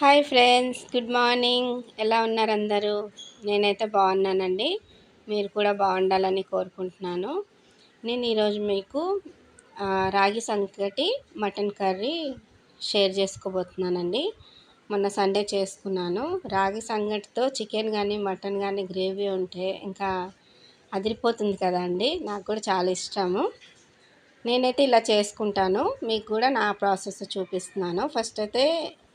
Hi friends good morning ఎలా ఉన్నారు అందరూ? నేనైతే బాగున్నానండి. మీరు కూడా బాగుండాలని కోరుకుంటున్నాను. నేను ఈరోజు మీకు ragi sankati mutton curry share చేసుకోబోతున్నానండి. మొన్న సండే చేసుకున్నాను. రాగి సంగటితో చికెన్ కానీ మటన్ కానీ గ్రేవీ ఉంటే ఇంకా అదిరిపోతుంది కదండి నాకు కూడా చాలా ఇష్టము. నేనైతే ఇలా చేసుకుంటాను. మీకు కూడా నా ప్రాసెస్ చూపిస్తున్నాను. ఫస్ట్ అయితే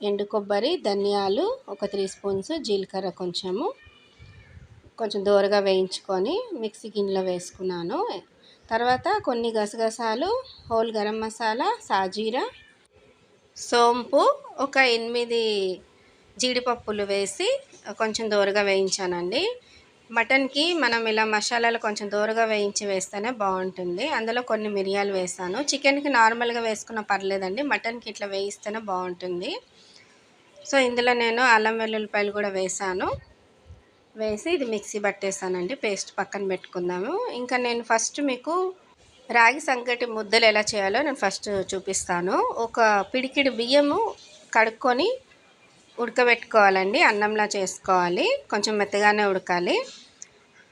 ఎండు కొబ్బరి ధనియాలు ఒక త్రీ స్పూన్స్ జీలకర్ర కొంచెము. కొంచెం దూరగా వేయించుకొని మిక్సీ గిన్నెలో వేసుకున్నాను. తర్వాత కొన్ని గసగసాలు హోల్ గరం మసాలా సాజీరా సోంపు ఒక ఎనిమిది జీడిపప్పులు వేసి కొంచెం దూరగా వేయించానండి. మటన్కి మనం ఇలా మసాలాలు కొంచెం దూరగా వేయించి వేస్తేనే బాగుంటుంది. అందులో కొన్ని మిరియాలు వేసాను. చికెన్కి నార్మల్గా వేసుకున్న పర్లేదండి. మటన్కి ఇట్లా వేయిస్తేనే బాగుంటుంది. సో ఇందులో నేను అల్లం వెల్లుల్లిపాయలు కూడా వేసాను. వేసి ఇది మిక్సీ పట్టేసానండి. పేస్ట్ పక్కన పెట్టుకుందాము. ఇంకా నేను ఫస్ట్ మీకు రాగి సంగటి ముద్దలు ఎలా చేయాలో నేను ఫస్ట్ చూపిస్తాను. ఒక పిడికిడి బియ్యము కడుక్కొని ఉడకబెట్టుకోవాలండి. అన్నంలా చేసుకోవాలి. కొంచెం మెత్తగానే ఉడకాలి.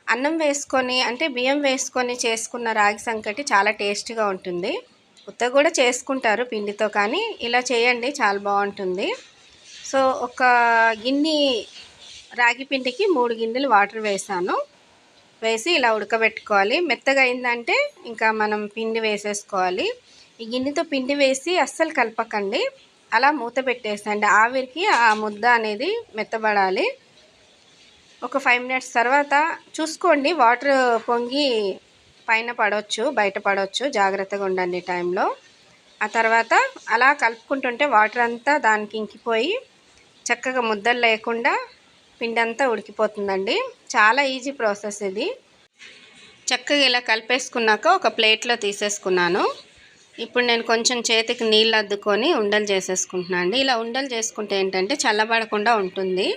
అన్నం వేసుకొని అంటే బియ్యం వేసుకొని చేసుకున్న రాగి సంకటి చాలా టేస్ట్గా ఉంటుంది. ఉత్త కూడా చేసుకుంటారు పిండితో కానీ. ఇలా చేయండి చాలా బాగుంటుంది. సో ఒక గిన్నె రాగి పిండికి మూడు గిన్నెలు వాటర్ వేసాను. వేసి ఇలా ఉడకబెట్టుకోవాలి. మెత్తగా అయిందంటే ఇంకా మనం పిండి వేసేసుకోవాలి. ఈ గిన్నెతో పిండి వేసి అస్సలు కలపకండి. అలా మూత పెట్టేసండి ఆవిరికి ఆ ముద్ద అనేది మెత్తబడాలి. ఒక ఫైవ్ మినిట్స్ తర్వాత చూసుకోండి వాటర్ పొంగి పైన పడవచ్చు బయట పడవచ్చు జాగ్రత్తగా ఉండండి టైంలో. ఆ తర్వాత అలా కలుపుకుంటుంటే వాటర్ అంతా దానికి ఇంకిపోయి చక్కగా ముద్దలు లేకుండా పిండి అంతా ఉడికిపోతుందండి. చాలా ఈజీ ప్రాసెస్ ఇది. చక్కగా ఇలా కలిపేసుకున్నాక ఒక ప్లేట్లో తీసేసుకున్నాను. ఇప్పుడు నేను కొంచెం చేతికి నీళ్ళు అద్దుకొని ఉండలు చేసేసుకుంటున్నాను అండి. ఇలా ఉండలు చేసుకుంటే ఏంటంటే చల్లబడకుండా ఉంటుంది.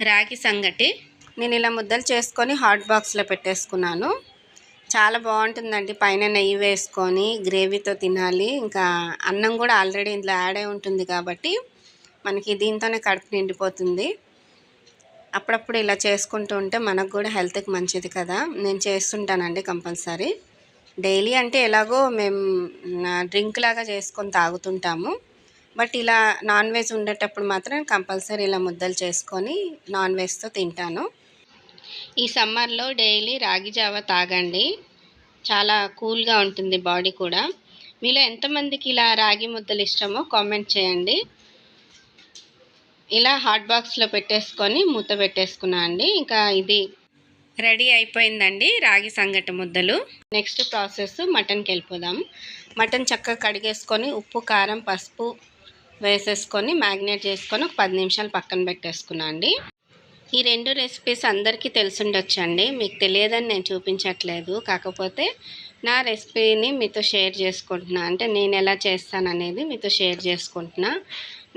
రాగి సంగటి నేను ఇలా ముద్దలు చేసుకొని హాట్ బాక్స్లో పెట్టేసుకున్నాను. చాలా బాగుంటుందండి. పైన నెయ్యి వేసుకొని గ్రేవీతో తినాలి. ఇంకా అన్నం కూడా ఆల్రెడీ ఇందులో యాడ్ అయి ఉంటుంది కాబట్టి మనకి దీంతోనే కడుపు నిండిపోతుంది. అప్పుడప్పుడు ఇలా చేసుకుంటూ ఉంటే మనకు కూడా హెల్త్కి మంచిది కదా. నేను చేస్తుంటానండి కంపల్సరీ. డైలీ అంటే ఎలాగో మేము డ్రింక్ లాగా చేసుకొని తాగుతుంటాము. బట్ ఇలా నాన్ వెజ్ ఉండేటప్పుడు మాత్రం కంపల్సరీ ఇలా ముద్దలు చేసుకొని నాన్ వెజ్తో తింటాను. ఈ సమ్మర్లో డైలీ రాగి జావ తాగండి. చాలా కూల్గా ఉంటుంది బాడీ కూడా. మీలో ఎంతమందికి ఇలా రాగి ముద్దలు ఇష్టమో కామెంట్ చేయండి. ఇలా హాట్ బాక్స్లో పెట్టేసుకొని మూత పెట్టేసుకున్నా అండి. ఇంకా ఇది రెడీ అయిపోయిందండి రాగి సంగటి ముద్దలు. నెక్స్ట్ ప్రాసెస్ మటన్కి వెళ్ళిపోదాం మటన్ చక్కగా కడిగేసుకొని ఉప్పు కారం పసుపు వేసేసుకొని మ్యాగ్నేట్ చేసుకొని ఒక పది నిమిషాలు పక్కన పెట్టేసుకున్నా అండి. ఈ రెండు రెసిపీస్ అందరికీ తెలిసుండొచ్చండి. మీకు తెలియదని నేను చూపించట్లేదు. కాకపోతే నా రెసిపీని మీతో షేర్ చేసుకుంటున్నా. అంటే నేను ఎలా చేస్తాను అనేది మీతో షేర్ చేసుకుంటున్నా.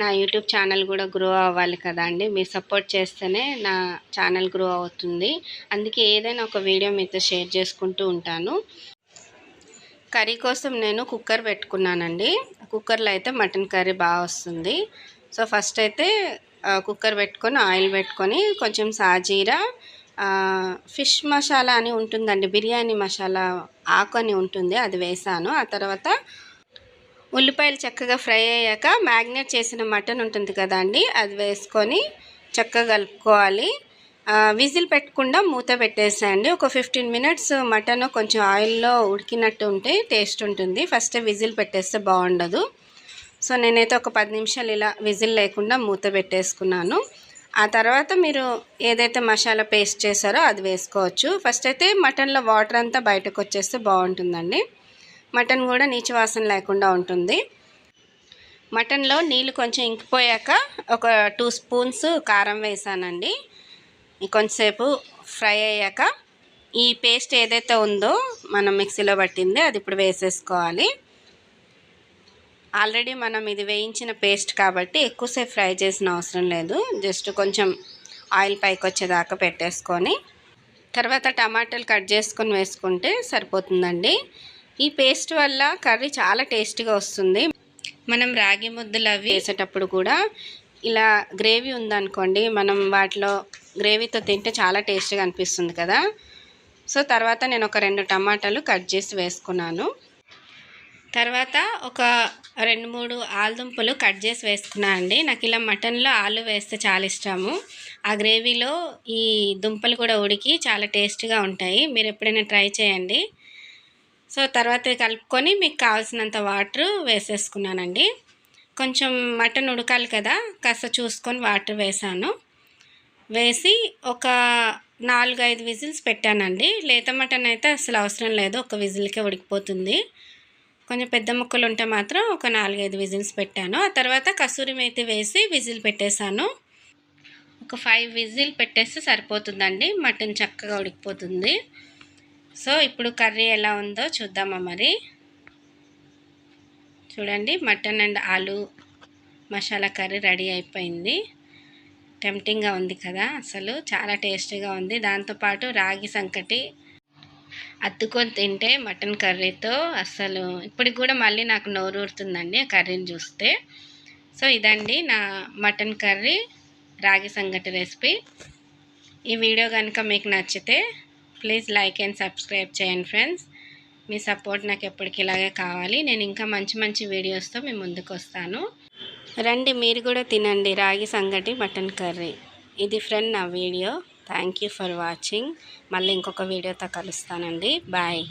నా యూట్యూబ్ ఛానల్ కూడా గ్రో అవ్వాలి కదా అండి. మీరు సపోర్ట్ చేస్తేనే నా ఛానల్ గ్రో అవుతుంది. అందుకే ఏదైనా ఒక వీడియో మీతో షేర్ చేసుకుంటూ ఉంటాను. కర్రీ కోసం నేను కుక్కర్ పెట్టుకున్నానండి. కుక్కర్లో అయితే మటన్ కర్రీ బాగా వస్తుంది. సో ఫస్ట్ అయితే కుక్కర్ పెట్టుకొని ఆయిల్ పెట్టుకొని కొంచెం సాజీరా ఫిష్ మసాలా అని ఉంటుందండి. బిర్యానీ మసాలా ఆకు అని ఉంటుంది. అది వేసాను. ఆ తర్వాత ఉల్లిపాయలు చక్కగా ఫ్రై అయ్యాక మ్యాగ్నేట్ చేసిన మటన్ ఉంటుంది కదా అండి అది వేసుకొని చక్కగా కలుపుకోవాలి. విజిల్ పెట్టకుండా మూత పెట్టేసేయండి. ఒక ఫిఫ్టీన్ మినిట్స్ మటన్ కొంచెం ఆయిల్లో ఉడికినట్టు ఉంటే టేస్ట్ ఉంటుంది. ఫస్ట్ విజిల్ పెట్టేస్తే బాగుండదు. సో నేనైతే ఒక పది నిమిషాలు ఇలా విజిల్ లేకుండా మూత పెట్టేసుకున్నాను. ఆ తర్వాత మీరు ఏదైతే మసాలా పేస్ట్ చేశారో అది వేసుకోవచ్చు. ఫస్ట్ అయితే మటన్లో వాటర్ అంతా బయటకు వచ్చేస్తే బాగుంటుందండి. మటన్ కూడా నీచు వాసన లేకుండా ఉంటుంది. మటన్లో నీళ్ళు కొంచెం ఇంకిపోయాక ఒక టూ స్పూన్స్ కారం వేసానండి. కొంచెంసేపు ఫ్రై అయ్యాక ఈ పేస్ట్ ఏదైతే ఉందో మనం మిక్సీలో పట్టింది అది ఇప్పుడు వేసేసుకోవాలి. ఆల్రెడీ మనం ఇది వేయించిన పేస్ట్ కాబట్టి ఎక్కువసేపు ఫ్రై చేసిన అవసరం లేదు. జస్ట్ కొంచెం ఆయిల్ పైకి వచ్చేదాకా పెట్టేసుకొని తర్వాత టమాటాలు కట్ చేసుకొని వేసుకుంటే సరిపోతుందండి. ఈ పేస్ట్ వల్ల కర్రీ చాలా టేస్టీగా వస్తుంది. మనం రాగి ముద్దలు అవి వేసేటప్పుడు కూడా ఇలా గ్రేవీ ఉందనుకోండి మనం వాటిలో గ్రేవీతో తింటే చాలా టేస్ట్గా అనిపిస్తుంది కదా. సో తర్వాత నేను ఒక రెండు టమాటాలు కట్ చేసి వేసుకున్నాను. తర్వాత ఒక రెండు మూడు ఆలుదుంపలు కట్ చేసి వేసుకున్నాను అండి. నాకు ఇలా మటన్లో ఆలు వేస్తే చాలా ఇష్టము. ఆ గ్రేవీలో ఈ దుంపలు కూడా ఉడికి చాలా టేస్ట్గా ఉంటాయి. మీరు ఎప్పుడైనా ట్రై చేయండి. సో తర్వాత కలుపుకొని మీకు కావాల్సినంత వాటర్ వేసేసుకున్నానండి. కొంచెం మటన్ ఉడకాలి కదా కాస్త చూసుకొని వాటర్ వేసాను. వేసి ఒక నాలుగు ఐదు విజిల్స్ పెట్టానండి. లేత మటన్ అయితే అసలు అవసరం లేదు ఒక విజిల్కే ఉడికిపోతుంది. కొంచెం పెద్ద ముక్కలు ఉంటే మాత్రం ఒక నాలుగైదు విజిల్స్ పెట్టాను. ఆ తర్వాత కసూరి మేతి వేసి విజిల్ పెట్టేశాను. ఒక ఫైవ్ విజిల్ పెట్టేస్తే సరిపోతుందండి మటన్ చక్కగా ఉడికిపోతుంది. సో ఇప్పుడు కర్రీ ఎలా ఉందో చూద్దామా మరి. చూడండి మటన్ అండ్ ఆలు మసాలా కర్రీ రెడీ అయిపోయింది. టెంప్టింగ్గా ఉంది కదా అసలు చాలా టేస్టీగా ఉంది. దాంతోపాటు రాగి సంకటి అత్తుకొని తింటే మటన్ కర్రీతో అసలు ఇప్పటికి కూడా మళ్ళీ నాకు నోరు ఊరుతుందండి ఆ కర్రీని చూస్తే. సో ఇదండి నా మటన్ కర్రీ రాగి సంగటి రెసిపీ. ఈ వీడియో కనుక మీకు నచ్చితే ప్లీజ్ లైక్ అండ్ సబ్స్క్రైబ్ చేయండి ఫ్రెండ్స్. మీ సపోర్ట్ నాకు ఎప్పటికి ఇలాగే కావాలి. నేను ఇంకా మంచి మంచి వీడియోస్తో మీ ముందుకు వస్తాను. రండి మీరు కూడా తినండి. Ragi sankati mutton curry. ఇది ఫ్రెండ్ నా video. Thank you for watching మళ్ళీ ఇంకొక వీడియోతో కలుస్తానండి. బాయ్